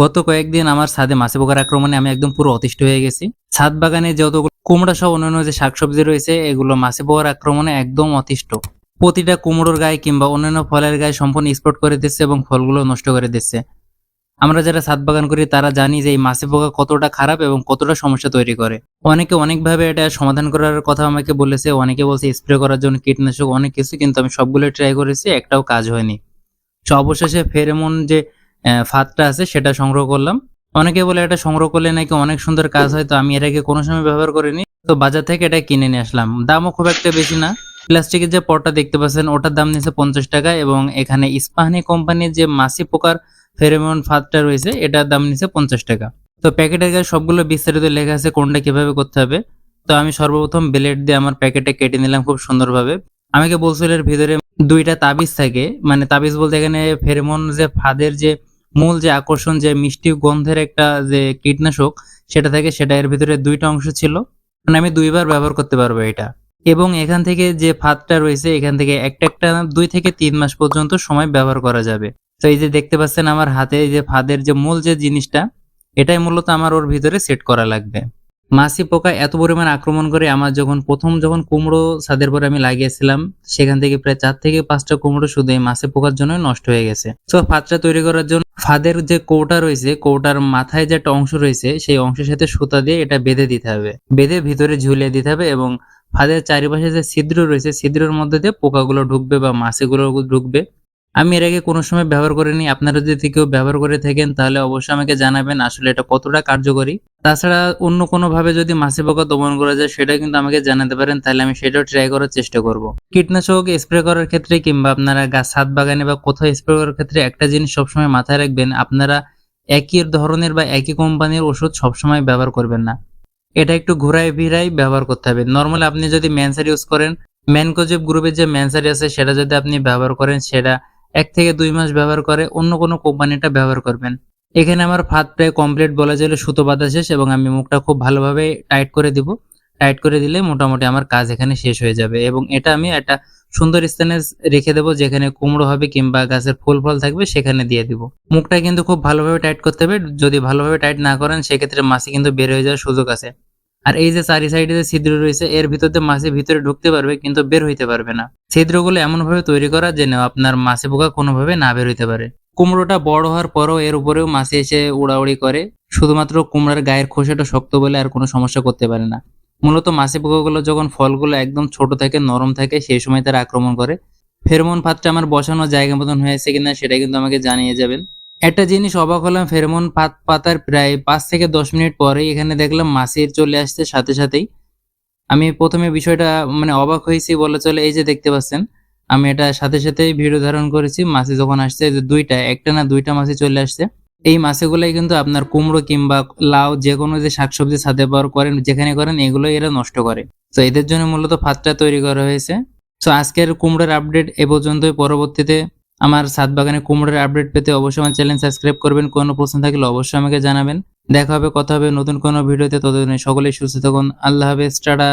গত কয়েকদিন আমার ছাদে মাছে পোকার আক্রমণে আমি একদম পুরো অতিষ্ঠ হয়ে গেছি। ছাদ বাগানে যতগুলো কুমড়া সহ অন্যান্য যে শাকসবজি রয়েছে, এগুলো মাছে পোকার আক্রমণে একদম অতিষ্ঠ। প্রতিটা কুমড়োর গায়ে কিংবা অন্যান্য ফলের গায়ে সম্পূর্ণ স্পট করে দিচ্ছে এবং ফলগুলো নষ্ট করে দিচ্ছে। আমরা যারা ছাদ বাগান করি, তারা জানি যে এই মাছে পোকা কতটা খারাপ এবং কতটা সমস্যা তৈরি করে। অনেকে অনেকভাবে এটা সমাধান করার কথা আমাকে বলেছে, অনেকে বলছে স্প্রে করার জন্য কীটনাশক, অনেক কিছু, কিন্তু আমি সবগুলো ট্রাই করেছি, একটাও কাজ হয়নি। অবশেষে ফেরেমন যে ফাঁদটা আছে, সেটা সংগ্রহ করলাম। অনেকে বলে এটা সংগ্রহ করলে নাকি অনেক সুন্দর কাজ হয়, তো আমি এর আগে কোনো সময় ব্যবহার করিনি। তো বাজার থেকে এটা কিনে নিয়ে আসলাম। দামও খুব একটা বেশি না। প্লাস্টিকের যে পটটা দেখতে পাচ্ছেন, ওটার দাম নিচ্ছে পঞ্চাশ টাকা এবং এখানে ইস্পাহানি কোম্পানির যে মাসি পোকার ফেরেমন ফাঁদটা রয়েছে, এটার দাম নিচ্ছে পঞ্চাশ টাকা। তো প্যাকেটের গায়ে সবগুলো বিস্তারিত লেখা আছে, কোনটা কীভাবে করতে হবে। তো আমি সর্বপ্রথম ব্লেড দিয়ে আমার প্যাকেটে কেটে নিলাম খুব সুন্দরভাবে। আমাকে বলছিল এর ভিতরে দুইটা তাবিজ থাকে। মানে তাবিজ বলতে এখানে ফেরেমন যে ফাঁদের যে মূল যে আকর্ষণ, যে মিষ্টি গন্ধের একটা যে কীটনাশক, সেটা থেকে সেটা এর ভিতরে দুইটা অংশ ছিল। মানে আমি দুইবার ব্যবহার করতে পারব এটা। এবং এখান থেকে যে ফাঁদটা রয়েছে, এখান থেকে একটা একটা দুই থেকে তিন মাস পর্যন্ত সময় ব্যবহার করা যাবে। তো এই যে দেখতে পাচ্ছেন আমার হাতে যে ফাঁদের যে মূল যে জিনিসটা, এটাই মূলত আমার ওর ভিতরে সেট করা লাগবে। মাছি পোকা এত পরিমাণ আক্রমণ করে আমার যখন প্রথম যখন কুমড়ো ছাদের পরে আমি লাগিয়েছিলাম, সেখান থেকে প্রায় চার থেকে পাঁচটা কুমড়ো শুধু এই মাছি পোকার জন্য নষ্ট হয়ে গেছে। তো ফাঁদটা তৈরি করার জন্য ফাঁদের যে কৌটা রয়েছে, কৌটার মাথায় যে একটা অংশ রয়েছে, সেই অংশের সাথে সুতা দিয়ে এটা বেঁধে দিতে হবে। বেঁধে ভিতরে ঝুলিয়ে দিতে হবে এবং ফাঁদের চারিপাশে যে ছিদ্র রয়েছে, ছিদ্রের মধ্যে দিয়ে পোকাগুলো ঢুকবে বা মাছিগুলো ঢুকবে। আমি এর আগে কোনো সময় ব্যবহার করিনি, আপনারা যদি কেউ ব্যবহার করে থাকেন তাহলে অবশ্যই আমাকে জানাবেন আসলে এটা কতটা কার্যকরী। তাছাড়া অন্য কোনো ভাবে যদি মাছি পোকা দমন করা যায় সেটা কিন্তু আমাকে জানাতে পারেন, তাহলে আমি সেটাও ট্রাই করার চেষ্টা করব। কীটনাশক স্প্রে করার ক্ষেত্রে কিংবা আপনারা গাছ ছাদ বাগানে বা কোথাও স্প্রে করার ক্ষেত্রে একটা জিনিস সবসময় মাথায় রাখবেন, আপনারা একই ধরনের বা একই কোম্পানির ওষুধ সবসময় ব্যবহার করবেন না। এটা একটু ঘুরাই ফিরাই ব্যবহার করতে হবে। নর্মালি আপনি যদি ম্যানসার ইউজ করেন ম্যানকোজেব গ্রুপের যে ম্যানসারি আছে সেটা যদি আপনি ব্যবহার করেন সেটা এক থেকে দুই মাস ব্যবহার করে, অন্য কোনো কোম্পানিটা ব্যবহার করবেন। এখানে আমার ফাঁদ প্রায় কমপ্লিট বলা যায় সুতো বাঁধা শেষ এবং আমি মুখটা খুব ভালোভাবে টাইট করে দিব। টাইট করে দিলে মোটামুটি আমার কাজ এখানে শেষ হয়ে যাবে এবং এটা আমি একটা সুন্দর স্থানে রেখে দেবো যেখানে কুমড়ো হবে কিংবা গাছের ফুল ফল থাকবে সেখানে দিয়ে দিব। মুখটা কিন্তু খুব ভালোভাবে টাইট করতে হবে। যদি ভালোভাবে টাইট না করেন, সেক্ষেত্রে মাছি কিন্তু বের হয়ে যাওয়ার সুযোগ আছে। আর এই যে চারি সাইডে যে ছিদ্র রয়েছে, এর ভিতর দিয়ে মাছি ভিতরে ঢুকতে পারবে কিন্তু বের হইতে পারবে না। ছিদ্রগুলো এমনভাবে তৈরি করা যেন আপনার মাছি পোকা কোনোভাবে না বের হইতে পারে। কুমড়োটা বড় হওয়ার পরও এর উপরেও মাছি এসে উড়াউড়ি করে। শুধুমাত্র কুমড়ার গায়ের খোসাটা শক্ত বলে আর কোনো সমস্যা করতে পারে না। মূলত মাছি পোকাগুলো যখন ফলগুলো একদম ছোট থাকে, নরম থাকে, সেই সময় তারা আক্রমণ করে। ফেরোমন ফাঁদটা আমার বসানোর জায়গা মতন হয়েছে কিনা সেটা কিন্তু আমাকে জানিয়ে যাবেন। একটা জিনিস অবাক হলাম, ফেরোমন পাত পাতার প্রায় পাঁচ থেকে দশ মিনিট পরে এখানে দেখলাম মাছির চলে আসছে সাথে সাথেই। আমি প্রথমে বিষয়টা মানে অবাক হয়েছি, বলে চলে, এই যে দেখতে পাচ্ছেন, আমি এটা সাথে সাথেই ভিডিও ধারণ করেছি মাছি যখন আসছে যে দুইটা, একটা না দুইটা মাছি চলে আসছে। এই মাছিগুলাই কিন্তু আপনার কুমড়ো কিংবা লাউ যে কোনো যে শাকসবজি ছাদে ব্যবহার করেন, যেখানে করেন এগুলো এরা নষ্ট করে। তো এদের জন্য মূলত ফাঁদটা তৈরি করা হয়েছে। তো আজকের কুমড়োর আপডেট এ পর্যন্তই, পরবর্তীতে আমার সাত বাগানে কুমড়োর আপডেট পেতে অবশ্যই আমার চ্যানেল সাবস্ক্রাইব করবেন। কোনো প্রশ্ন থাকলে অবশ্যই আমাকে জানাবেন। দেখা হবে, কথা হবে নতুন কোনো ভিডিওতে ততদিনে সকলেই সুস্থ থাকুন। আল্লাহ হাফেজ। টাটা।